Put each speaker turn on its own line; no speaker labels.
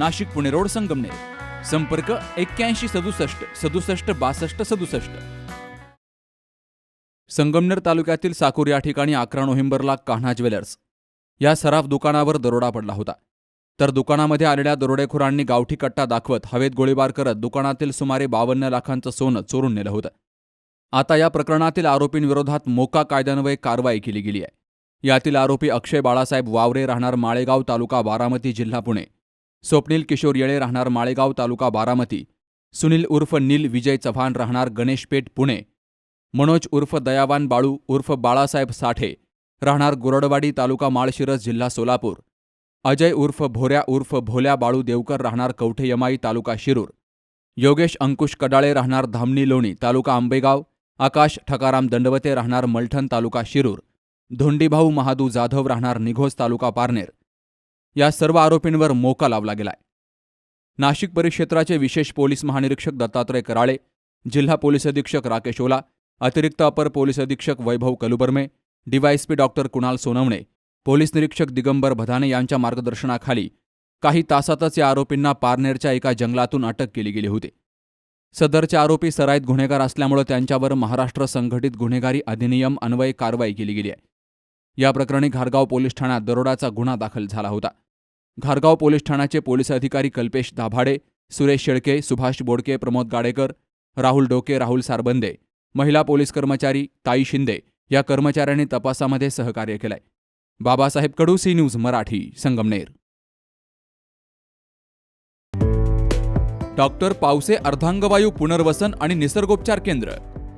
Nashik Pune road Sangamner. संपर्क एक्क्याऐंशी सदुसष्ट सदुसष्ट बासष्ट सदुसष्ट. संगमनेर तालुक्यातील साकूर या ठिकाणी अकरा नोव्हेंबरला कान्हा ज्वेलर्स. या सराफ दुकानावर दरोडा पडला होता. तर दुकानामध्ये आलेल्या दरोडेखोरांनी गावठी कट्टा दाखवत हवेत गोळीबार करत दुकानातील सुमारे बावन्न लाखांचं सोनं चोरून नेलं होतं. आता या प्रकरणातील आरोपींविरोधात मोका कायद्यान्वये कारवाई केली गेली आहे. यातील आरोपी अक्षय बाळासाहेब वावरे राहणार माळेगाव तालुका बारामती जिल्हा पुणे. स्वप्नील किशोर येळे राहणार माळेगाव तालुका बारामती. सुनील उर्फ नील विजय चव्हाण राहणार गणेशपेठ पुणे. मनोज उर्फ दयावान बाळू उर्फ बाळासाहेब साठे राहणार गोरडवाडी तालुका माळशिरस जिल्हा सोलापूर. अजय उर्फ भोऱ्या उर्फ भोल्या बाळू देवकर राहणार कवठेयमाई तालुका शिरूर. योगेश अंकुश कडाळे राहणार धामणी लोणी तालुका आंबेगाव. आकाश ठकाराम दंडवते राहणार मलठण तालुका शिरूर. धोंडीभाऊ महादू जाधव राहणार निघोज तालुका पारनेर. या सर्व आरोपींवर मोका लावला गेलाय. नाशिक परिक्षेत्राचे विशेष पोलीस महानिरीक्षक दत्तात्रय कराळे जिल्हा पोलीस अधीक्षक राकेश ओला अतिरिक्त अपर पोलीस अधीक्षक Vaibhav Kalubarme DYSP doctor Kunal Sonawane police निरीक्षक दिगंबर भदाने यांच्या मार्गदर्शनाखाली काही तासातच या आरोपींना पारनेरच्या एका जंगलातून अटक केली गेली होती. सदरचे आरोपी सराईत गुन्हेगार असल्यामुळे त्यांच्यावर महाराष्ट्र संघटित गुन्हेगारी अधिनियम अन्वये कारवाई केली गेली आहे. या प्रकरणी घारगाव पोलीस ठाण्यात दरोडाचा गुन्हा दाखल झाला होता. घारगाव पोलीस ठाण्याचे पोलीस अधिकारी कल्पेश दाभाडे सुरेश शेळके सुभाष बोडके प्रमोद गाडेकर राहुल डोके राहुल सारबंदे महिला पोलीस कर्मचारी ताई शिंदे या कर्मचाऱ्यांनी तपासामध्ये सहकार्य केलंय. Babasaheb Kadu C news Marathi Sangamner. Doctor Pawase अर्धांगवायू पुनर्वसन आणि निसर्गोपचार केंद्र